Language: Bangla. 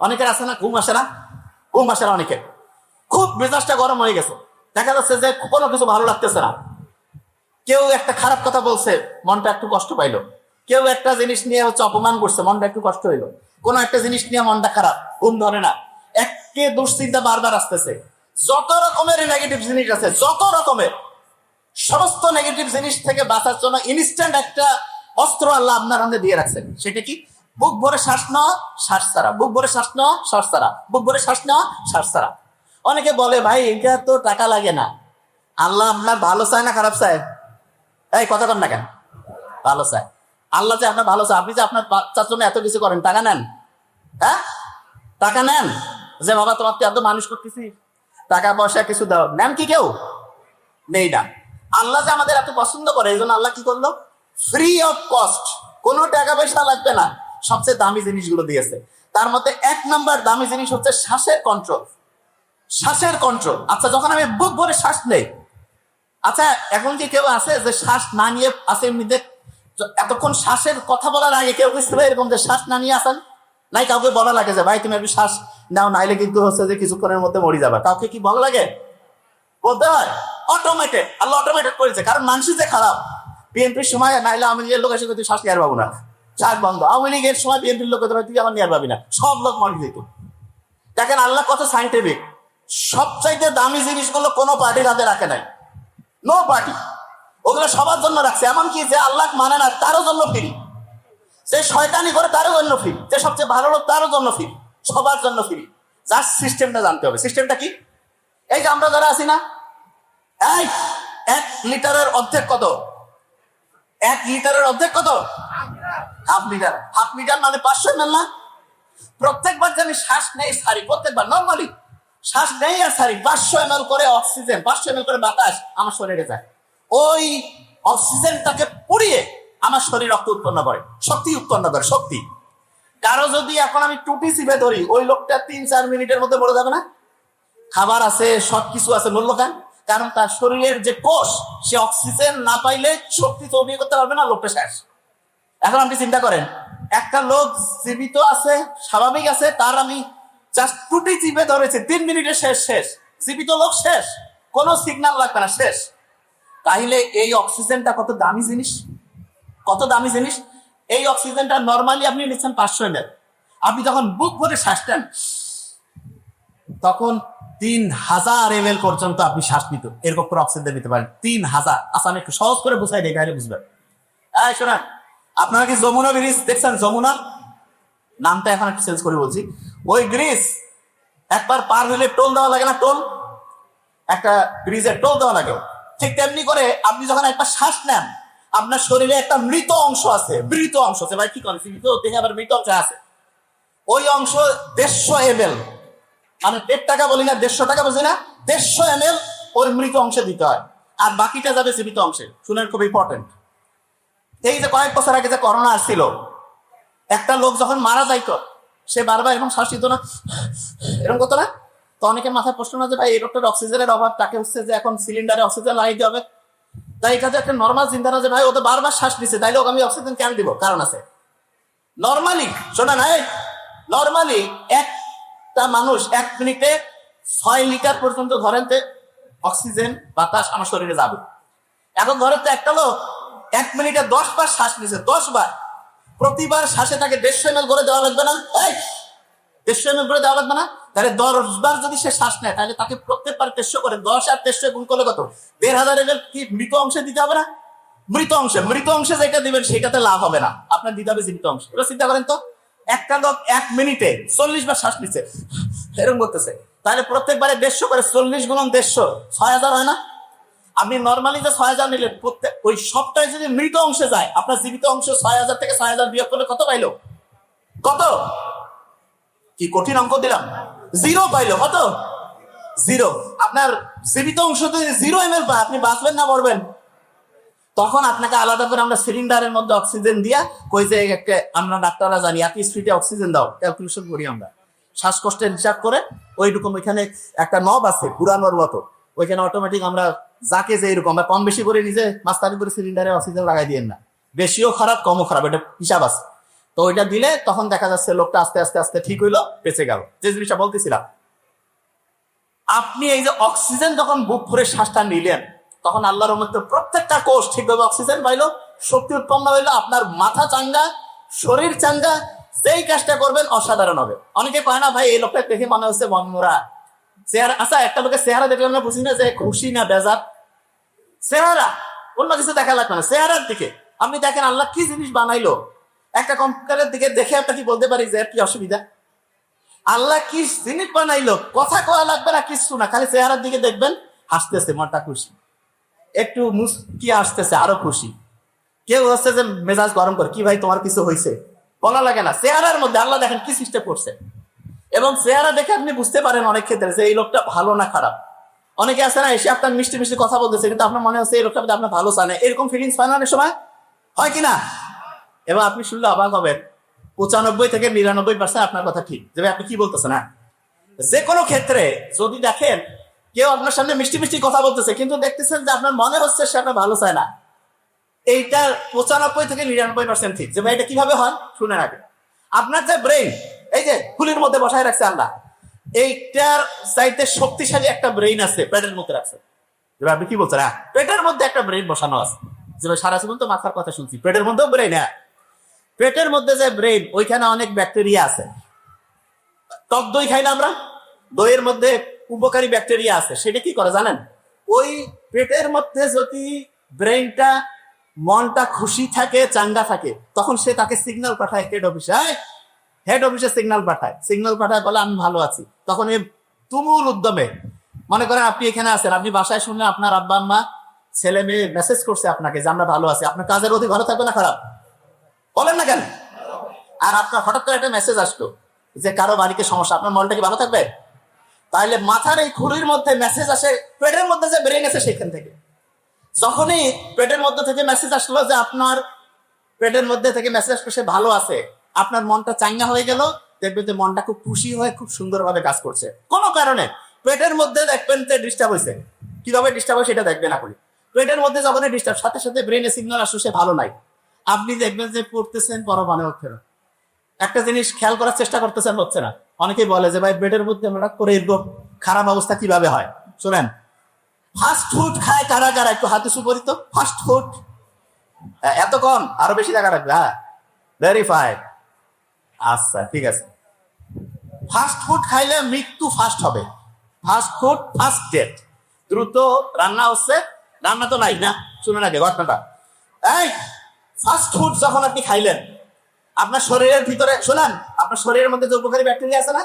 অনেকের আছে না, ঘুম আসে না? ঘুম আসে না অনেকের। খুব মেজাজটা গরম হয়ে গেছে। দেখা যাচ্ছে যে কোনো কিছু ভালো লাগতেছে না। কেউ একটা খারাপ কথা বলছে, মনটা একটু কষ্ট পাইলো। কেউ একটা জিনিস নিয়ে হচ্ছে অপমান করছে, মনটা একটু কষ্ট হইল। কোন একটা জিনিস নিয়ে মনটা খারাপ, ঘুম ধরে না। একে দুশ্চিন্তা বারবার আসতেছে। যত রকমের নেগেটিভ জিনিস আছে, যত রকমের, সমস্ত নেগেটিভ জিনিস থেকে বাঁচার জন্য ইনস্ট্যান্ট একটা অস্ত্র আল্লাহ আপনার হাতে দিয়ে রাখছেন। সেটা কি? বুক ভরে শ্বাস নেওয়া শ্বাস ছাড়া। বুক ভরে শ্বাস নেওয়া শ্বাস ছাড়া। বুক ভরে শ্বাস নেওয়া শ্বাস ছাড়া। অনেকে বলে, ভাই, এটা তো টাকা লাগে না। আল্লাহ আপনার ভালো চায় না খারাপ চায়? এই কথা কর না কেন? ভালো চায়। আল্লাহ যে আপনার ভালো চায়, আপনি যে আপনার বাচ্চার জন্য এত কিছু করেন, টাকা নেন? হ্যাঁ? টাকা নেন? যে, বাবা, তোমার তো এত মানুষ করতেছি। টাকা পয়সা কিছু দাও। নেন কি কেউ? নেই না। আল্লাহ যে আমাদের এত পছন্দ করে, এই জন্য আল্লাহ কি করল? ফ্রি অফ কস্ট কোনো টাকা পয়সা লাগবে না। সবচেয়ে দামি জিনিসগুলো দিয়েছে। তার মধ্যে এক নাম্বার দামি জিনিস হচ্ছে শ্বাসের কন্ট্রোল শ্বাসের কন্ট্রোল আচ্ছা যখন আমি বুক ভরে শ্বাস নেই আচ্ছা এখন কি কেউ আছে যে শ্বাস না নিয়ে আছে এমনিতে? এতক্ষণ শ্বাসের কথা বলার আগে কেউ ছিল এরকম যে শ্বাস না নিয়ে আসেন নাই, কাউকে বলা লাগে যে, ভাই, তুমি একটু শ্বাস নাও, নাইলে কিন্তু হচ্ছে যে কিছুক্ষণের মধ্যে মরে যাবে। কাউকে কি বলা লাগে? বলতে হয়। অটোমেটেড আল্লাহ অটোমেটেড করেছে। কারণ মানুষ যে খারাপ বিএনপির সময় নাইলে আমি লীগের লোক এসে তুই শ্বাস নিয়ে পাবো না। চার বন্ধ। আওয়ামী লীগের সময় বিএনপির লোক তুই আমার নিয়ে পাবি না। সব লোক মরে যেত দেখেন আল্লাহ কত সাইন্টিফিক সবচাইতে দামি জিনিসগুলো কোনো পার্টির হাতে রাখে নাই। নো পার্টি ওগুলো সবার জন্য রাখছে। এমনকি যে আল্লাহ মানে না, তারও জন্য ফ্রি যে শয়তানি করে তারও জন্য ফ্রি যে সবচেয়ে ভালো লোক তারও জন্য ফ্রি সবার জন্য ফ্রি যার সিস্টেমটা জানতে হবে। সিস্টেমটা কি? এই যে আমরা যারা আছি না এক লিটারের অর্ধেক কত? এক লিটারের অর্ধেক কত? হাফ লিটার হাফ লিটার মানে পাঁচশো এমএল না? প্রত্যেকবার যে আমি শ্বাস নেই, সারি, প্রত্যেকবার নর্মালি শ্বাস নেই আর সারি। পাঁচশো এমএল করে অক্সিজেন পাঁচশো এমএল করে বাতাস আমার শরীরে যায়। ওই অক্সিজেনটাকে পুড়িয়ে আমার শরীর রক্ত উৎপন্ন করে, শক্তি উৎপন্ন করে, শক্তি। কারও যদি এখন আমি টুটি চিপে ধরি, ওই লোকটা তিন, চার মিনিটের মধ্যে মরে যাবে না? খাবার আছে সব কিছু আছে, মূল্য খান কারণ তার শরীরের যে কোষ, সে অক্সিজেন না পাইলে শক্তি তৈরি করতে পারবে না, লোকটা শেষ এখন আপনি চিন্তা করেন, একটা লোক জীবিত আছে, স্বাভাবিক আছে, তার আমি জাস্ট টুটি চিপে ধরেছি, তিন মিনিটে শেষ শেষ। জীবিত লোক শেষ, কোনো সিগনাল লাগবে না, শেষ। তাইলে এই অক্সিজেনটা কত দামি জিনিস? কত দামি জিনিস? এই অক্সিজেনটা নর্মালি আপনি নিচ্ছেন পাঁচশো এম আপনি যখন বুক ভরে শ্বাস নেন, তখন তিন হাজার এম পর্যন্ত আপনি শ্বাস নিত এরকম করে অক্সিজেন নিতে পারেন। তিন হাজার। আচ্ছা আমি একটু সহজ করে বুঝাই দিই, তাহলে বুঝবেন। শোনেন আপনারা কি যমুনা ব্রিজ দেখছেন? যমুনা? নামটা এখন একটু চেঞ্জ করে বলছি। ওই ব্রিজ, একবার পার হলে টোল দেওয়া লাগে না টোল? একটা ব্রিজের টোল দেওয়া লাগে। ঠিক তেমনি করে আপনি যখন একবার শ্বাস নেন, আপনার শরীরে একটা মৃত অংশ আছে, মৃত অংশ আছে। ভাই, কি করে মৃত দেহে আবার মৃত অংশ আছে। ওই অংশ দেড়শো এম এল মানে দেড় টাকা বলি না, দেড়শো টাকা বলছি না? দেড়শো এম এল ওর মৃত অংশে দিতে হয়। আর বাকিটা যাবে জীবিত অংশে। শুনেন, খুব ইম্পর্টেন্ট এই যে কয়েক বছর আগে যে করোনা আসছিল, একটা লোক যখন মারা যাইতো সে বারবার এরকম শ্বাস নিত না। এরকম করতো না? তো অনেকের মাথায় প্রশ্ন না যে ভাই, এই লোকটার অক্সিজেনের অভাব, তাকে হচ্ছে যে এখন সিলিন্ডারে অক্সিজেন লাগাইতে হবে। তাই এটা একটা নর্মাল চিন্তা না যে, ভাই, ও তো বারবার শ্বাস নিচ্ছে তাইলে ওকে আমি অক্সিজেন কেন দিব? কারণ আছে। নর্মালি শোনা নাই? নর্মালি একটা মানুষ এক মিনিটে ছয় লিটার পর্যন্ত ধরেন অক্সিজেন বাতাস আমার শরীরে যাবে। এখন ধরেন তো একটা লোক এক মিনিটে দশ বার শ্বাস নিছে, দশ বার। প্রতিবার শ্বাসে তাকে দেড়শো এম করে দেওয়া লাগবে না? দেড়শো এম করে দেওয়া লাগবে না? তাহলে দশ বার যদি সে শ্বাস নেয়, তাহলে তাকে প্রত্যেকবার তেরশো করে, দশ আর তেরশো গুণ করলে কত? দেড় হাজার এম কি মৃত অংশে দিতে হবে না? মৃত অংশে মৃত অংশে যেটা দিবেন সেটাতে লাভ হবে না। আপনার দিতে হবে জীবিত অংশ। এবার চিন্তা করেন তো একটা লোক এক মিনিটে চল্লিশ বার শ্বাস নিচ্ছে এরকম করতেছে। তাহলে প্রত্যেকবারে দেড়শো করে, চল্লিশ গুণ দেড়শো, ছয় হাজার হয় না? আপনি নর্মালি যে ছয় হাজার নিলেন, প্রত্যেক ওই সবটাই যদি মৃত অংশে যায়, আপনার জীবিত অংশ ছয় হাজার থেকে ছয় হাজার বিয়োগ করলে কত পাইলো? কত? কি কঠিন অঙ্ক দিলাম? জিরো পাইলো, কত? জিরো আপনার জীবিত অংশ যদি জিরো এম এল পায়, আপনি বাঁচবেন না, মরবেন। তখন আপনাকে আলাদা করে আমরা সিলিন্ডারের মধ্যে অক্সিজেন দিয়া কই যে একটা আমরা ডাক্তাররা জানি এত স্পিডে অক্সিজেন দাও ক্যালকুলেশন করি আমরা। শ্বাসকষ্টের হিসাব করে, ওইরকম ওইখানে একটা নব আছে, পুরানোর মতো। ওইখানে অটোমেটিক আমরা যাকে যে এরকম, আমরা কম বেশি করে নিজে মাস্তানি করে সিলিন্ডারে অক্সিজেন লাগাই দিয়েন না। বেশিও খারাপ, কমও খারাপ, এটা হিসাব আছে। তো ওইটা দিলে তখন দেখা যাচ্ছে লোকটা আস্তে আস্তে আস্তে ঠিক হইল, বেঁচে গেল। যে জিনিসটা বলতেছিলাম, আপনি এই যে অক্সিজেন যখন বুক ভরে শ্বাসটা নিলেন, তখন আল্লাহর মধ্যে প্রত্যেকটা কোষ ঠিকভাবে অক্সিজেন পাইলো, শক্তি উৎপন্ন হইল, আপনার মাথা চাঙ্গা, শরীর চাঙ্গা, যেই কাজটা করবেন অসাধারণ হবে। অনেকে কয় না, ভাই, এই লোকটা দেখে মনে হচ্ছে মনমোরা চেহারা আচ্ছা একটা লোকের চেহারা দেখলে আমরা বুঝি না যে খুশি না বেজার। চেহারা, অন্য কিছু দেখা লাগবে না, চেহারার দিকে। আপনি দেখেন, আল্লাহ কি জিনিস বানাইলো। একটা কম্পিউটারের দিকে দেখে বলতে পারি যে, কি অসুবিধা? আল্লাহ কি জিনিস বানাইলো? কথা কয়া লাগবে না কিছু না, খালি চেহারার দিকে দেখবেন, হাসতেছে, মনটা খুশি। একটু মুসকি আসতেছে আরও খুশি। কেউ হচ্ছে যে মেজাজ গরম করে, কি ভাই, তোমার কিছু হয়েছে বলা লাগে না, চেহারার মধ্যে আল্লাহ দেখেন কি সিস্টেম করছে। এবং চেহারা দেখে আপনি বুঝতে পারেন অনেক ক্ষেত্রে যে এই লোকটা ভালো না খারাপ। অনেকে আছে না, এসে আপনার মিষ্টি মিষ্টি কথা বলতেছে, কিন্তু আপনার মনে হচ্ছে এই লোকটা আপনার ভালো চানে এরকম ফিলিংস হয় না অনেক সময়? হয় কি না? এবং আপনি শুনলে অবাক হবেন। পঁচানব্বই থেকে নিরানব্বই পার্সেন্ট আপনার কথা ঠিক। যে আপনি কি বলতেছেন না যে কোনো ক্ষেত্রে যদি দেখেন, কেউ আপনার সামনে মিষ্টি মিষ্টি কথা বলতেছে, কিন্তু দেখতেছেন যে আপনার মনে হচ্ছে সে আপনার ভালো চায় না। এইটা পঁচানব্বই থেকে নিরানব্বই পার্সেন্ট ঠিক। যে ভাই, এটা কীভাবে হয়? শুনে আগে। আপনার যে ব্রেন এই যে খুলির মধ্যে বসায় রাখছে আল্লাহ এইটার চাইতে শক্তিশালী একটা ব্রেইন আছে, পেটের মধ্যে রাখছে। আপনি কি বলছেন? হ্যাঁ পেটের মধ্যে একটা ব্রেইন বসানো আছে। যে সারা জীবন তো মাথার কথা শুনছি, পেটের মধ্যেও ব্রেইন হ্যাঁ? পেটের মধ্যে যে ব্রেইন ওইখানে অনেক ব্যাকটেরিয়া আছে। টক দই খাই না আমরা? দইয়ের মধ্যে উপকারী ব্যাকটেরিয়া আছে, সেটা কি করে জানেন? ওই পেটের মধ্যে যদি ব্রেইনটা মনটা খুশি থাকে, চাঙ্গা থাকে, তখন সে তাকে সিগন্যাল পাঠায় হেড অফিসে হেড অফিসে সিগনাল পাঠায়। সিগনাল পাঠায় বলে, আমি ভালো আছি। তখন এই তুমুল উদ্যমে মনে করেন আপনি এখানে আছেন, আপনি বাসায় শুনলেন আপনার আব্বা, আম্মা, ছেলে মেয়ে মেসেজ করছে আপনাকে যে আমরা ভালো আছি। আপনার কাজের অতি ভালো থাকবে না খারাপ? বলেন না কেন? আর আপনার হঠাৎ করে একটা মেসেজ আসলো যে, কারও বাড়িতে সমস্যা, আপনার মনটা কি ভালো থাকবে? তাহলে মাথার এই খুরির মধ্যে মেসেজ আসে, পেটের মধ্যে যে ব্রেন আছে সেখান থেকে। যখনই পেটের মধ্যে থেকে মেসেজ আসলো যে, আপনার পেটের মধ্যে থেকে মেসেজ আসলো, সে ভালো আছে। আপনার মনটা চাঙ্গা হয়ে গেল, দেখবেন যে মনটা খুব খুশি হয়ে খুব সুন্দরভাবে কাজ করছে। কোনো কারণে পেটের মধ্যে দেখবেন যে ডিস্টার্ব হয়েছে। কীভাবে ডিস্টার্ব হয় সেটা দেখবেন আপনি। পেটের মধ্যে যখন ডিস্টার্ব সাথে সাথে ব্রেনে সিগন্যাল আসলো সে ভালো নাই। আপনি দেখবেন যে পড়তেছেন পর মানে হচ্ছে না একটা জিনিস খেয়াল করার চেষ্টা করতেছেন হচ্ছে না। অনেকেই বলে যে, ভাই, পেটের মধ্যে আমরা করে এরকম খারাপ অবস্থা কীভাবে হয়? শোনেন ফাস্ট ফুড খায় কারা কারা? একটু হাতে সুপরিত ফাস্ট ফুড এত কম আরও বেশি টাকা রাখবে হ্যাঁ? ভেরিফাইড আচ্ছা ঠিক আছে। ফাস্ট ফুড খাইলে মৃত্যু ফাস্ট হবে। ফাস্ট ফুড ফাস্ট ডেট দ্রুত রান্না হচ্ছে, রান্না তো নাই না, শুনে নাকি ঘটনাটা। এই ফাস্ট ফুড যখন আপনি খাইলেন, আপনার শরীরের ভিতরে, শোনান, আপনার শরীরের মধ্যে যে উপকারী ব্যাকটেরিয়া আছে না